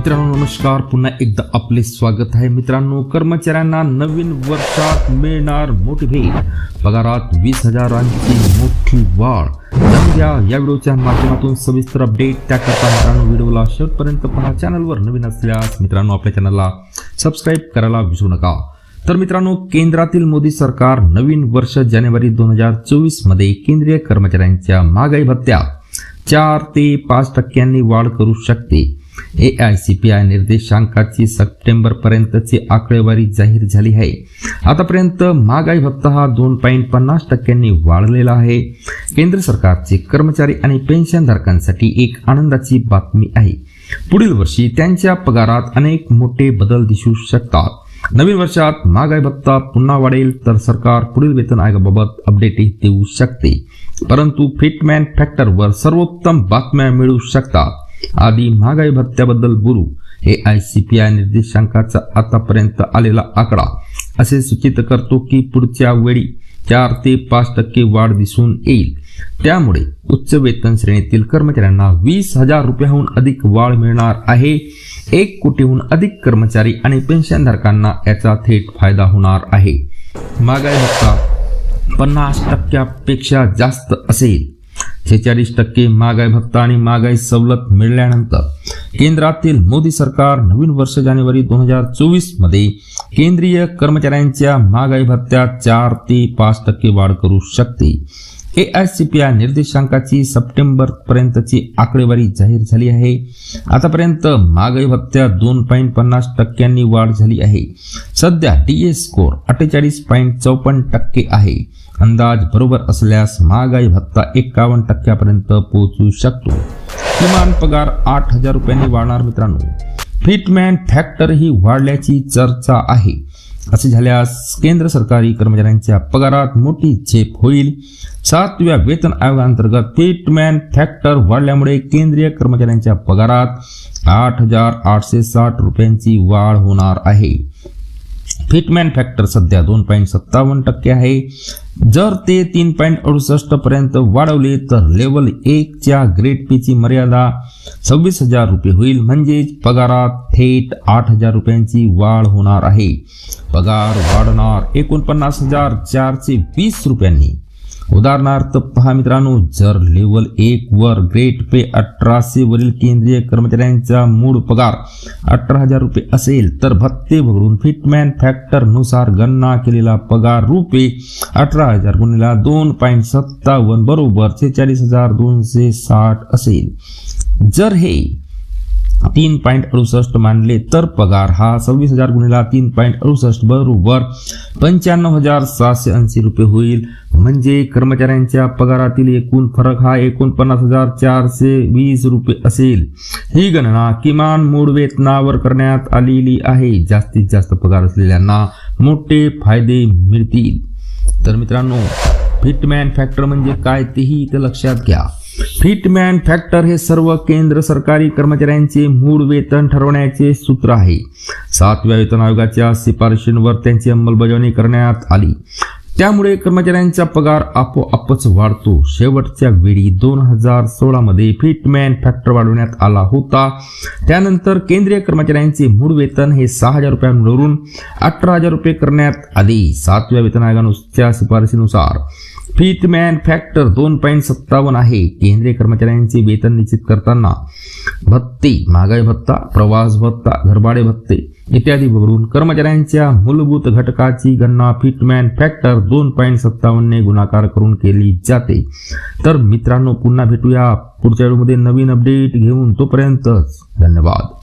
मित्रांनो नमस्कार. पुन्हा एकदा आपले स्वागत आहे मित्रांनो. कर्मचाऱ्यांना नवीन वर्षात मिळणार मोठी भेट. पगारात वीस हजारांची मोठी वाढ. जाणून घ्या या व्हिडिओच्या माध्यमातून सविस्तर अपडेट त्याकरता मित्रांनो व्हिडिओला शेवटपर्यंत पहा. चॅनलवर नवीन असल्यास मित्रांनो आपल्या चॅनलला सबस्क्राईब करायला विसरू नका. तर मित्रांनो केंद्रातील मोदी सरकार नवीन वर्ष जानेवारी दोन हजार चोवीसमध्ये केंद्रीय कर्मचाऱ्यांच्या महागाई भत्त्या चार ते पाच टक्क्यांनी वाढ करू शकते. A I C P I निर्देशांकाची सप्टेंबरपर्यंतची आकडेवारी जाहीर झाली आहे. आतापर्यंत महागाई भत्ता हा दोन पॉईंट पन्नास टक्क्यांनी वाढलेला आहे. केंद्र सरकारचे कर्मचारी आणि पेन्शनधारकांसाठी एक आनंदाची बातमी आहे. पुढील वर्षी त्यांच्या पगारात अनेक मोठे बदल दिसू शकतात. नवीन वर्षात महागाई भत्ता पुन्हा वाढेल तर सरकार पुढील वेतन आयोगाबाबत अपडेटही देऊ शकते. परंतु फिटमॅन फॅक्टरवर सर्वोत्तम बातम्या मिळू शकतात. आधी महागाई भत्त्याबद्दल बोलू. A I C P I निर्देशांकाचा आतापर्यंत आलेला आकडा. असे सूचित करतो की पुढच्या वेळी चार ते पाच टक्के वाढ दिसून येईल. त्यामुळे उच्च वेतन श्रेणीतील कर्मचाऱ्यांना वीस हजार रुपयाहून अधिक वाढ मिळणार आहे. एक कोटीहून अधिक कर्मचारी आणि पेन्शनधारकांना याचा थेट फायदा होणार आहे. महागाई भत्ता पन्नास टक्क्यापेक्षा जास्त असेल. शेहेचाळीस टक्के महागाई भत्ता आणि महागाई सवलत मिळाल्यानंतर केंद्रातील मोदी सरकार नवीन वर्ष जानेवारी दोन हजार चोवीसमध्ये केंद्रीय कर्मचाऱ्यांच्या महागाई भत्त्यात चार ते पाच टक्के वाढ करू शकते. A I C P I निर्देशांकाची September पर्यंतची आकडेवारी जाहीर झाली आहे. आतापर्यंत महागाई भत्त्यात दोन पॉईंट पन्नास टक्क्यांनी वाढ झाली आहे. सध्या डी ए स्कोर अठ्ठेचाळीस पॉईंट चौपन्न टक्के आहे. अंदाज बरोबर असल्यास महागाई भत्ता एकावन्न टक्क्यापर्यंत पोहोचू शकतो. किमान पगार आठ हजार रुपयांनी वाढणार मित्रांनो. फिटमॅन फॅक्टर ही वाढल्याची चर्चा आहे. असे झाल्यास केंद्र सरकारी कर्मचाऱ्यांच्या पगारात मोठी झेप होईल. सातव्या वेतन आयोगाअंतर्गत फिटमॅन फॅक्टर वाढल्यामुळे केंद्रीय कर्मचाऱ्यांच्या पगारात आठ हजार आठशे साठ रुपयांची वाढ होणार आहे. फिटमॅन फॅक्टर सध्या दोन पॉईंट सत्तावन्न टक्के आहे. जर ते तीन पॉईंट अडुसष्ट पर्यंत वाढवले तर लेवल एकच्या ग्रेड पीची मर्यादा सव्वीस हजार रुपये होईल. म्हणजेच पगारात थेट आठ हजार रुपयांची वाढ होणार आहे. पगार वाढणार एकोणपन्नास हजार चारशे वीस रुपयांनी. उदाहरणार्थ पहा मित्रांनो जर लेवल एक वर ग्रेट पे अठराशे वरील केंद्रीय कर्मचाऱ्यांचा मूळ पगार अठरा हजार रुपये असेल तर भत्ते वगळून फिटमॅन फॅक्टरनुसार गणना केलेला पगार रुपये अठरा हजार गुणिला दोन पॉईंट सत्तावन्न बरोबर सेहेचाळीस हजार दोनशे साठ असेल. जर हे तीन पॉईंट अडुसष्ट मानले तर पगार हा सव्वीस हजार गुणिला तीन पॉईंट अडुसष्ट बरोबर पंच्याण्णव हजार सहाशे ऐंशी रुपये होईल. म्हणजे कर्मचाऱ्यांच्या पगारातील एकूण फरक हा एकोणपन्नास हजार चारशे वीस रुपये असेल. ही गणना किमान मूळ वेतनावर करण्यात आलेली आहे. जास्तीत जास्त पगार असलेल्यांना मोठे फायदे मिळतील. तर मित्रांनो फिटमॅन फॅक्टर म्हणजे काय तेही इथं लक्षात घ्या. फिटमॅन फॅक्टर हे सर्व केंद्र सरकारी कर्मचाऱ्यांचे मूळ वेतन ठरवण्याचे सूत्र आहे. सातव्या वेतन आयोगाच्या शिफारशींवर त्यांची अंमलबजावणी करण्यात आली. त्यामुळे कर्मचाऱ्यांचा पगार आपोआपच वाढतो. शेवटच्या वेळी दोन हजार सोळामध्ये फिटमॅन फॅक्टर वाढवण्यात आला होता. त्यानंतर केंद्रीय कर्मचाऱ्यांचे मूळ वेतन हे सहा हजार रुपयांवरून अठरा हजार रुपये करण्यात आले. सातव्या वेतन आयोगानुसार शिफारशीनुसार फिटमॅन फॅक्टर दोन पॉईंट सत्तावन्न आहे. केंद्रीय कर्मचाऱ्यांचे वेतन निश्चित करताना भत्ते महागाई भत्ता प्रवास भत्ता घरभाडे भत्ते इत्यादी वगळून कर्मचाऱ्यांच्या मूलभूत घटकाची गणना फिटमॅन फॅक्टर दोन पॉईंट सत्तावन्नने गुणाकार करून केली जाते. तर मित्रांनो पुन्हा भेटूया पुढच्या व्हिडिओमध्ये. नवीन अपडेट घेऊन तोपर्यंतच धन्यवाद.